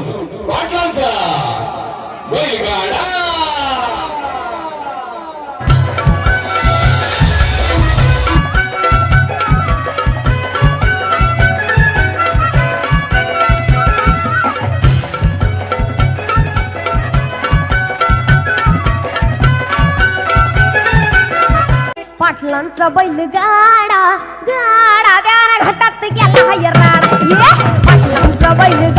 पाटलांचा बैलगाडा. पाटलांचा बैल गाडा गाडा द्याना घाटात गेला यराडा ये पाटलांचा बैल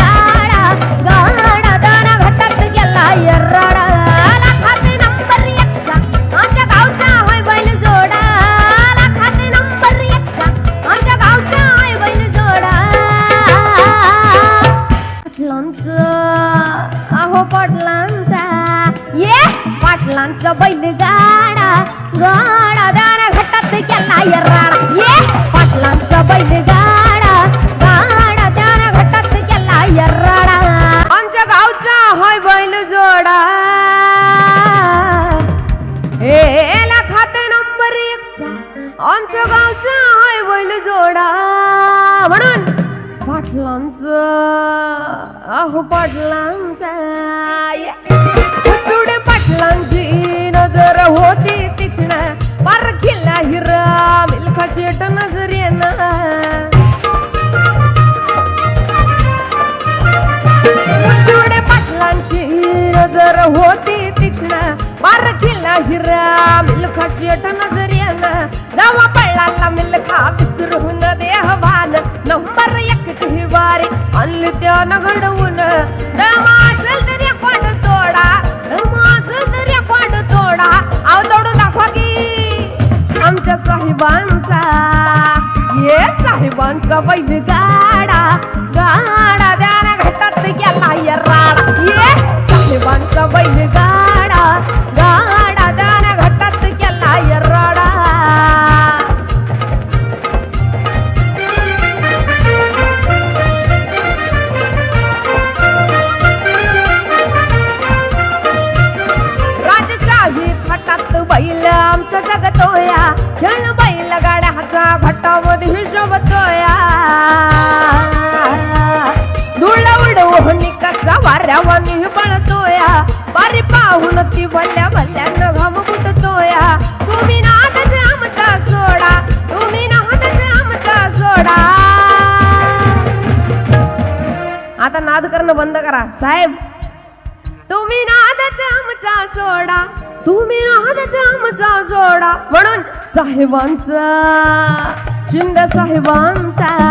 अहो पाटलांचा ये पाटलांचा बैल गाडा गाडा दाना घटात केला यराडा ये पाटलांचा बैल गाडा गाडा दाना घटात केला यराडा आमच्या गावचा होय बैल जोडा. हे खाते नंबर एकचा. आमच्या गावचा हाय बैल जोडा. म्हणून पाटलांचा अहो पाटलांचा मिल्खा शेट ये साहेबांचा बैल गाडा गाडा द्याना घाटात गेला यराडा पाहून ती भल्या भल्यानं घाम फुटतोया तुम्ही नाटच आमचा सोडा. तुम्ही नाटच आमचा सोडा. आता नाद करणं बंद करा. साहेब तुम्ही नादच आमचा सोडा. तुम्ही नादच आमचा सोडा. म्हणून साहेबांचा शिंदे साहेबांचा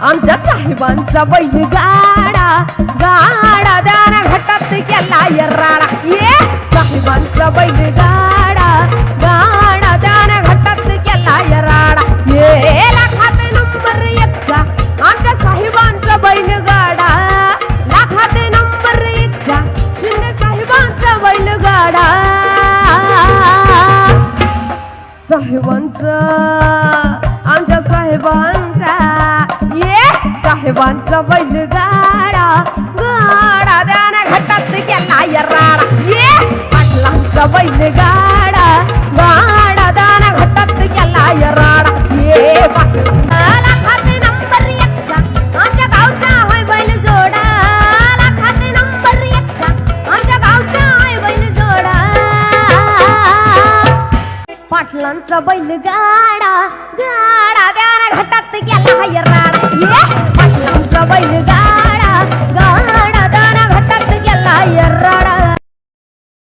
आमच्या साहेबांचा बैल गाडा गाडा दाना घटात केला यराडा. ये साहेबांचा बैल गाडा गाडा दाना घटात केला यराडा. ये लाखात नंबर एकचा आमच्या साहेबांचा बैल गाडा लाखात नंबर एकचा शिंदे साहेबांचा बैल गाडा साहेबांचा आमच्या साहेबां साहेबांचा बैल गाडा गाडा द्याना घटात गेला यराडा. ये पाटलांचा बैल गाडा गाडा दाना घटात गेला यराडा. ये पाटला खाते नंबर एकचा आमच्या गावचा होय बैल जोडा. खाते नंबर एकचा आमच्या गावचा होय बैल जोडा. पाटलांचा बैल गाडा गाडा द्याना घटात गेला यराडा. ये